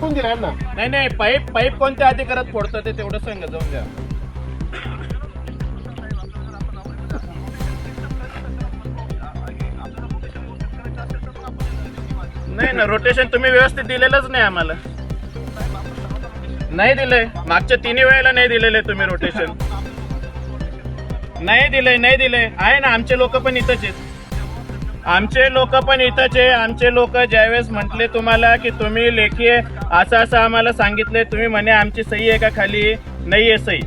कोण दिला ना नाही नाही पाईप पाईप कोणत्या अधिकारात फोडतं ते तेवढं सांगा जाऊन द्या. नाही ना रोटेशन तुम्ही व्यवस्थित दिलेलंच नाही आम्हाला. नाही दिलंय. मागच्या तिन्ही वेळेला नाही दिलेले तुम्ही रोटेशन नाही दिलंय नाही दिलंय. आहे ना आमचे लोक पण इथंच आहेत. आमचे लोक पण इथंच आहे. आमचे लोक ज्यावेळेस म्हटले तुम्हाला की तुम्ही लेखी असं असं आम्हाला सांगितले तुम्ही म्हणे आमची सही आहे का खाली? नाही आहे सही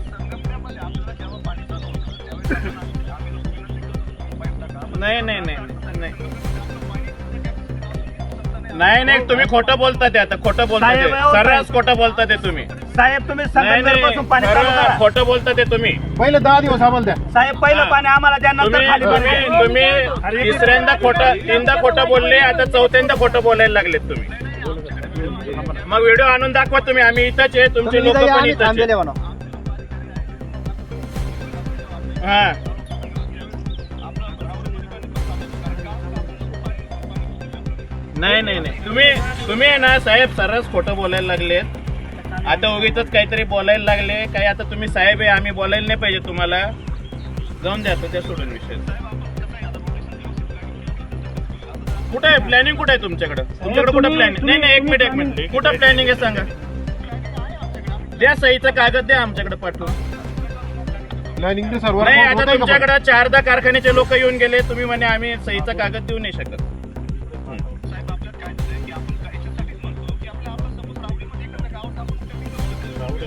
नाही नाही नाही. नाही नाही तुम्ही खोटं बोलता ते आता खोटं बोलता ते. साहेब, अहो, सर्रास खोटं बोलता ते तुम्ही. साहेब तुम्ही नाही संगमनेरपासून पाणी चालू नाही करा खोटं बोलता ते तुम्ही. पहिले दहा दिवस आम्हाला द्या. साहेब पहिलं. पाणी आम्हाला द्या नंतर तुम्ही खाली पाणी तुम्ही द्या. तुम्ही अरे, तिसऱ्यांदा खोटं तीनदा खोटं बोलले आता चौथ्यांदा खोटं बोलायला लागलेत तुम्ही. मग व्हिडिओ आणून दाखवा तुम्ही आम्ही इथंच आहे तुमचे लोक पण इथंच आहे. हा. नाही नाही नाही. तुम्ही तुम्ही आहे ना साहेब सर्रास खोटं बोलायला लागलेत आता उगीच काहीतरी बोलायला लागले. काही आता तुम्ही साहेब आहे आम्ही बोलायला नाही पाहिजे तुम्हाला. जाऊन द्या आता त्या सोडून विषय. कुठे आहे? प्लॅनिंग कुठे आहे तुमच्याकडे? तुमच्याकडे कुठं प्लॅनिंग नाही नाही एक मिनिट एक मिनिट. कुठं प्लॅनिंग आहे सांगा? द्या सहीचा कागद द्या आमच्याकडे पाठवून. प्लॅनिंग सर्व नाही आता तुमच्याकडे चारदा कारखान्याचे लोक येऊन गेले. तुम्ही म्हणे आम्ही सहीचा कागद देऊ नाही शकत.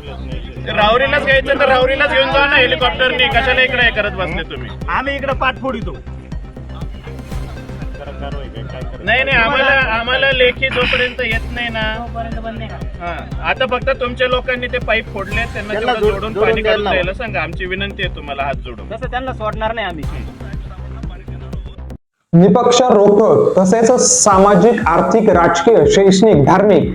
रावरीलाच घ्यायचं तर रावरीलाच घेऊन जा ना हेलिकॉप्टरने. कशाला इकडे हे करत बसले तुम्ही? आम्ही इकडे पाठ फोडितो नाही नाही आम्हाला आम्हाला लेखी जोपर्यंत येत नाही ना हा. आता फक्त तुमच्या लोकांनी ते पाईप फोडले त्यांना त्यांना तेवढं जोड- जोडून जोडून पाणी काढून द्यायला द्यायला सांगा आमची विनंती आहे तुम्हाला हात जोडून. तसं त्यांना सोडणार नाही आम्ही. निपक्ष रोखोक तसेच सामाजिक आर्थिक राजकीय शैक्षणिक धार्मिक